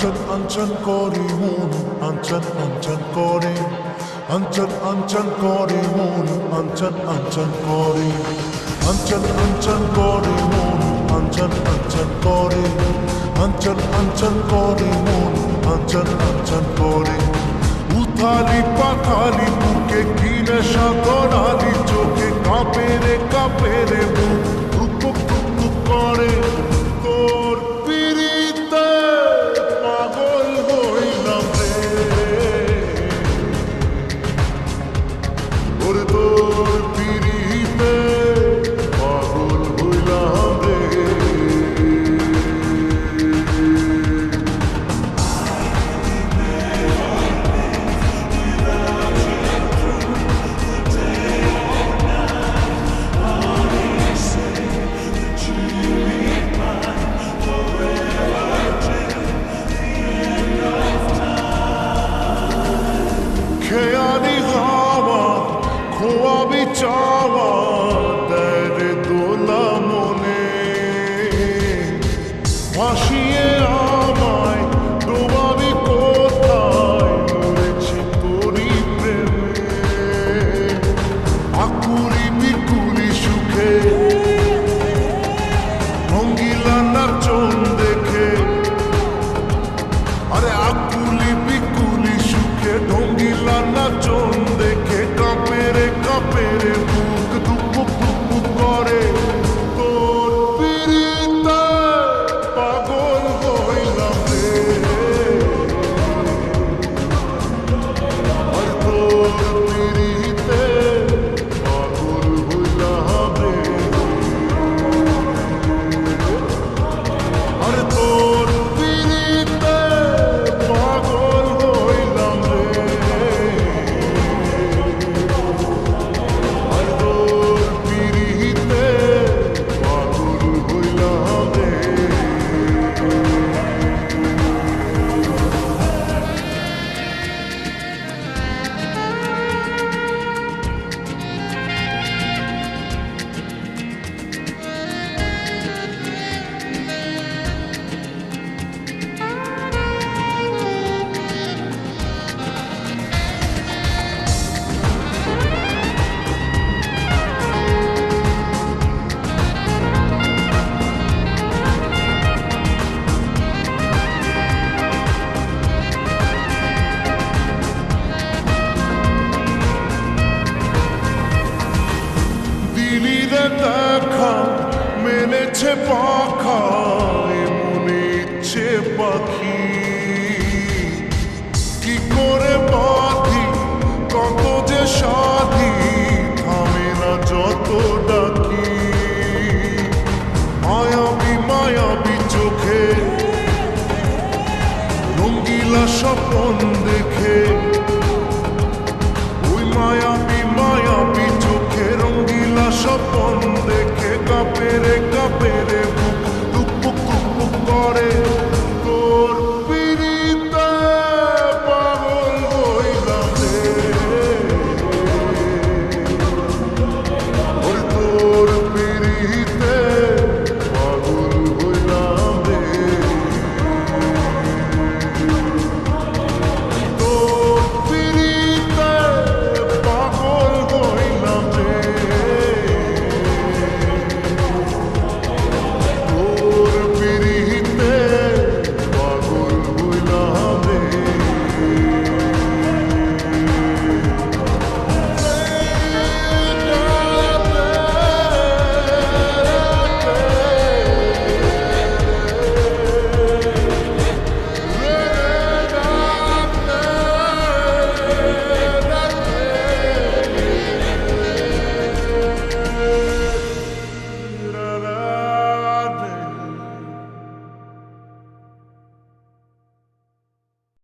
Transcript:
안찬안찬거리우는 안전 안전거리. 안찬안찬거리우는 안전 안전거리. 안찬안찬거리우는 안찬안찬거리. 안찬안찬거리우는 안찬안찬거리. 우타리 파타리 부케기 तेरे দিলিরে দেখা মেলেছে পাখা মনে ইচ্ছে পাখি কি করে বাঁধি কত যে সাধি থামে না যত ডাকি মায়াবী মায়াবী চোখে রঙ্গিলা সব